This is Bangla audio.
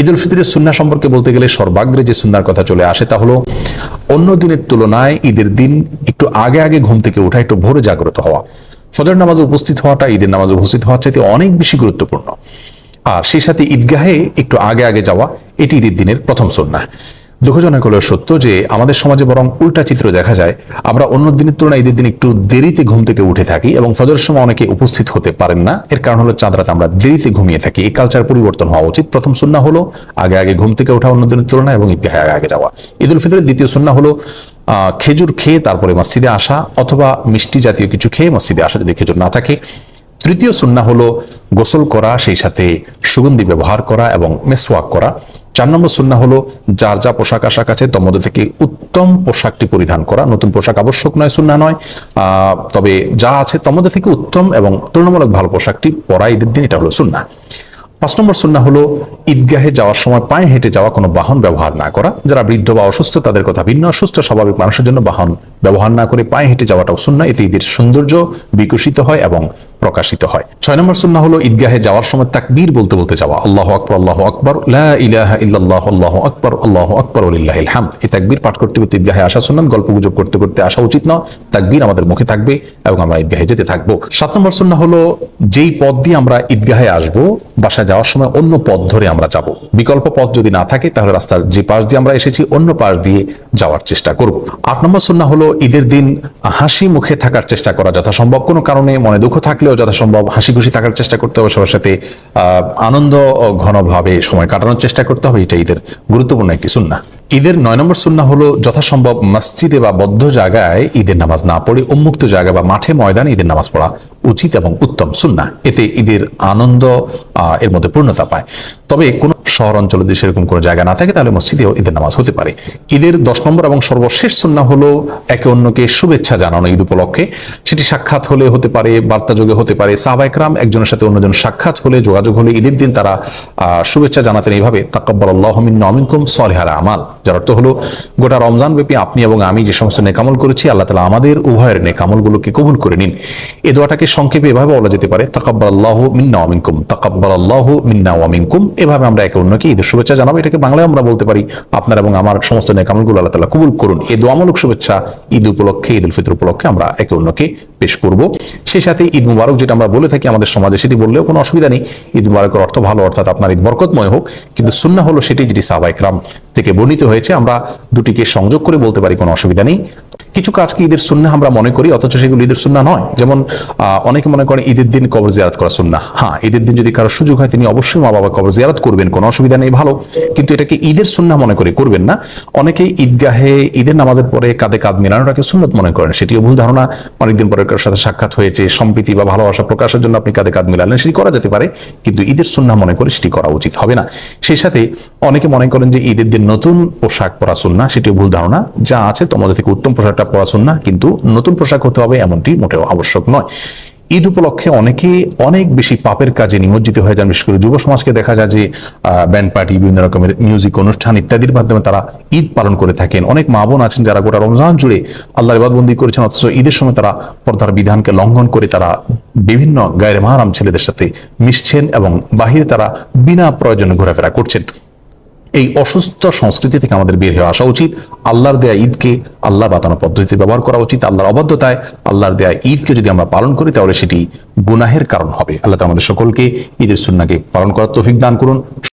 ঈদ উল ফিতরের সুন্না সম্পর্কে বলতে গেলে সর্বাগ্রে যে সুন্নার কথা চলে আসে তা হলো, অন্য দিনের তুলনায় ঈদের দিন একটু আগে আগে ঘুম থেকে ওঠা, একটু ভোরে জাগ্রত হওয়া। ফজর নামাজে উপস্থিত হওয়াটা, ঈদের নামাজে উপস্থিত হওয়ার চাইতে অনেক বেশি গুরুত্বপূর্ণ। আর সেই সাথে ঈদগাহে একটু আগে আগে যাওয়া, এটি ঈদের দিনের প্রথম সুন্না দুঃখজনক হলেও সত্য যে আমাদের সমাজে বরং উল্টা চিত্র দেখা যায়। আমরা অন্য দিনের তুলনায় ঈদের দিন একটু দেরিতে ঘুম থেকে উঠে থাকি এবং ফজরের সময় অনেকে উপস্থিত হতে পারেন না। এর কারণ হলো চাঁদ রাতে আমরা দেরিতে ঘুমিয়ে থাকি। এই কালচার পরিবর্তন হওয়া উচিত। প্রথম সুন্না হলো আগে আগে ঘুম থেকে ওঠা অন্য দিনের তুলনায় এবং ঈদগাহে আগে আগে যাওয়া। ঈদ উল ফিতরের দ্বিতীয় সুন্না হলো খেজুর খেয়ে তারপরে মসজিদে আসা অথবা মিষ্টি জাতীয় কিছু খেয়ে মসজিদে আসা যদি খেজুর না থাকে। তৃতীয় সুন্না হলো গোসল করা, সেই সাথে সুগন্ধি ব্যবহার করা এবং মেসওয়াক করা। চার নম্বর সুন্না হলো, যার যা পোশাক আশাক আছে তোর মধ্যে থেকে উত্তম পোশাকটি পরিধান করা। নতুন পোশাক আবশ্যক নয় সুন্না নয়। তবে যা আছে তোর মধ্যে থেকে উত্তম এবং তুলনামূলক ভালো পোশাকটি পরা ঈদের দিন, এটা হলো সুন্না পাঁচ নম্বর সুন্না হলো, ঈদগাহে যাওয়ার সময় পায়ে হেঁটে যাওয়া কোনো বাহন ব্যবহার না করা। যারা বৃদ্ধ বা অসুস্থ, তাদের কথা ভিন্ন। সুস্থ, স্বাভাবিক মানুষের জন্য বাহন ব্যবহার না করে পায়ে হেঁটে যাওয়াটাও সুন্না এতে ঈদের সৌন্দর্য বিকশিত হয় এবং প্রকাশিত হয়। ছয় নম্বর সুন্না হলো ঈদগাহে যাওয়ার সময় তাকবীর বলতে বলতে যাওয়া। আল্লাহ আকবর আল্লাহ আকবর ইল্লাল্লাহ, আল্লাহ আকবর আল্লাহ আকবর হামদ। এই তাকবীর পাঠ করতে করতে ঈদগাহে আসা সুন্নাত, গল্প গুজব করতে করতে আসা উচিত না তাকবীর আমাদের মুখে থাকবে এবং আমরা ঈদগাহে যেতে থাকব। সাত নম্বর সুন্না হলো যেই পথ দিয়ে আমরা ঈদগাহে আসব, বাসায় যাওয়ার সময় অন্য পথ ধরে আমরা যাব। বিকল্প পথ যদি না থাকে, তাহলে রাস্তার যে পাশ দিয়ে আমরা এসেছি, অন্য পাশ দিয়ে যাওয়ার চেষ্টা করব। আট নম্বর সুন্না হলো ঈদের দিন হাসি মুখে থাকার চেষ্টা করা যথাসম্ভব। কোনো কারণে মনে দুঃখ থাকলেও যথাসম্ভব হাসি খুশি থাকার চেষ্টা করতে হবে, সবার সাথে আনন্দ ঘনভাবে সময় কাটানোর চেষ্টা করতে হবে এটা ঈদের গুরুত্বপূর্ণ একটি সুন্না ঈদের নয় নম্বর সুন্না হলো যথাসম্ভব মসজিদে বা বদ্ধ জায়গায় ঈদের নামাজ না পড়ে উন্মুক্ত জায়গা বা মাঠে ময়দানে ঈদের নামাজ পড়া উচিত এবং উত্তম সুন্না এতে ঈদের আনন্দ এর মধ্যে পূর্ণতা পায়। তবে কোন শহর অঞ্চলে যদি সেরকম কোনো জায়গা না থাকে, তাহলে মসজিদেও ঈদের নামাজ হতে পারে। ঈদের দশ নম্বর এবং সর্বশেষ সুন্না হলো একে অন্যকে শুভেচ্ছা জানানো ঈদ উপলক্ষে। সেটি সাক্ষাৎ হলে হতে পারে, বার্তা যোগে হতে পারে। সাহবাইকরাম একজনের সাথে অন্যজন সাক্ষাৎ হলে যোগাযোগ হলে ঈদের দিন তারা শুভেচ্ছা জানাতেন এইভাবে তাকাব্বর আল্লাহ মিন্কুম সলিহারা আমাল। যার অর্থ হলো, গোটা রমজান ব্যাপী আপনি এবং আমি যে সমস্ত নেকামল করেছি, আল্লাহ তালা আমাদের উভয়ের নেকামলগুলোকে কবুল করে নিন। এই দোয়াটাকে সংক্ষেপে এভাবে বলা যেতে পারে তাকাব্বর আল্লাহ মিন্না ওয়ামিনকুম তাকাব্বর আল্লাহ মিন্না ওয়ামিনকুম এভাবে আমরা একে অন্যকে ঈদের শুভেচ্ছা জানাব, এটাকে বাংলায় আমরা বলতে পারি। আপনার এবং আমার সমস্ত নেকামলগুলো আল্লাহ তালা কবুল করুন। এই দোয়ামূলক শুভেচ্ছা ঈদ উপলক্ষে, ঈদ উল ফিতর উপলক্ষে আমরা একে অন্যকে পেশ করব। সেই সাথে ঈদ মুবারক যেটা আমরা বলে থাকি আমাদের সমাজে, সেটি বললেও কোনো অসুবিধা নেই। ঈদ মুবারকের অর্থ ভালো, অর্থাৎ আপনার ঈদ বরকতময় হোক। কিন্তু সুন্না হলো সেটি যেটি সাহবাইকরাম থেকে বর্ণিত হয়েছে। আমরা দুটিকে সংযোগ করে বলতে পারি, কোনো অসুবিধা নেই। কিছু কাজকে ঈদের সুন্না আমরা মনে করি, অথচ সেগুলো ঈদের সুন্না নয়। যেমন অনেকে মনে করে ঈদের দিন কবর জিয়ারত করা সুন্না হ্যাঁ ঈদের দিন যদি কারও সুযোগ হয়, তিনি অবশ্যই মা বাবা কবর জিয়ারত করবেন, কোনো অসুবিধা নেই, ভালো। কিন্তু এটাকে ঈদের সুন্না মনে করে করবেন না। অনেকেই ঈদগাহে, ঈদের নামাজের পরে কাঁধে কাঁধ মেলানোটাকে সুন্নত মনে করেন। সেটিও ভুল ধারণা। অনেকদিন পরে কারোর সাথে সাক্ষাৎ হয়েছে, সম্প্রীতি বা ভালোবাসা প্রকাশের জন্য আপনি কাঁধে কাঁধ মিলালেন, সেটি করা যেতে পারে। কিন্তু ঈদের সুন্না মনে করে সেটি করা উচিত হবে না। সেই সাথে অনেকে মনে করেন যে ঈদের দিন নতুন পোশাক পরা সুন্না সেটিও ভুল ধারণা। যা আছে, তোমাদের থেকে উত্তম পোশাকটা পরা সুন্না কিন্তু নতুন পোশাক হতে হবে এমনটি মোটেও আবশ্যক নয়। ঈদ উপলক্ষে অনেকে অনেক বেশি পাপের কাজে নিমজ্জিত হয়ে যান, বিশেষ করে যুব সমাজকে দেখা যায় যে ব্যান্ড পার্টি, বিভিন্ন রকমের মিউজিক অনুষ্ঠান ইত্যাদির মাধ্যমে তারা ঈদ পালন করে থাকেন। অনেক মা বোন আছেন যারা গোটা রমজান জুড়ে আল্লাহর ইবাদবন্দি করেছেন, অথচ ঈদের সময় তারা পর্দার বিধানকে লঙ্ঘন করে তারা বিভিন্ন গায়ের মাহারাম ছেলেদের সাথে মিশছেন এবং বাহিরে তারা বিনা প্রয়োজনে ঘোরাফেরা করছেন। এই অসুস্থ সংস্কৃতি থেকে আমাদের বের হয়ে আসা উচিত। আল্লাহর দেয়া ঈদকে আল্লাহ বাতানো পদ্ধতিতে ব্যবহার করা উচিত, আল্লাহর অবাধ্যতায়। আল্লাহর দেয়া ঈদকে যদি আমরা পালন করি, তাহলে সেটি গুনাহের কারণ হবে। আল্লাহ আমাদের সকলকে ঈদের সুন্নাকে পালন করার তৌফিক দান করুন।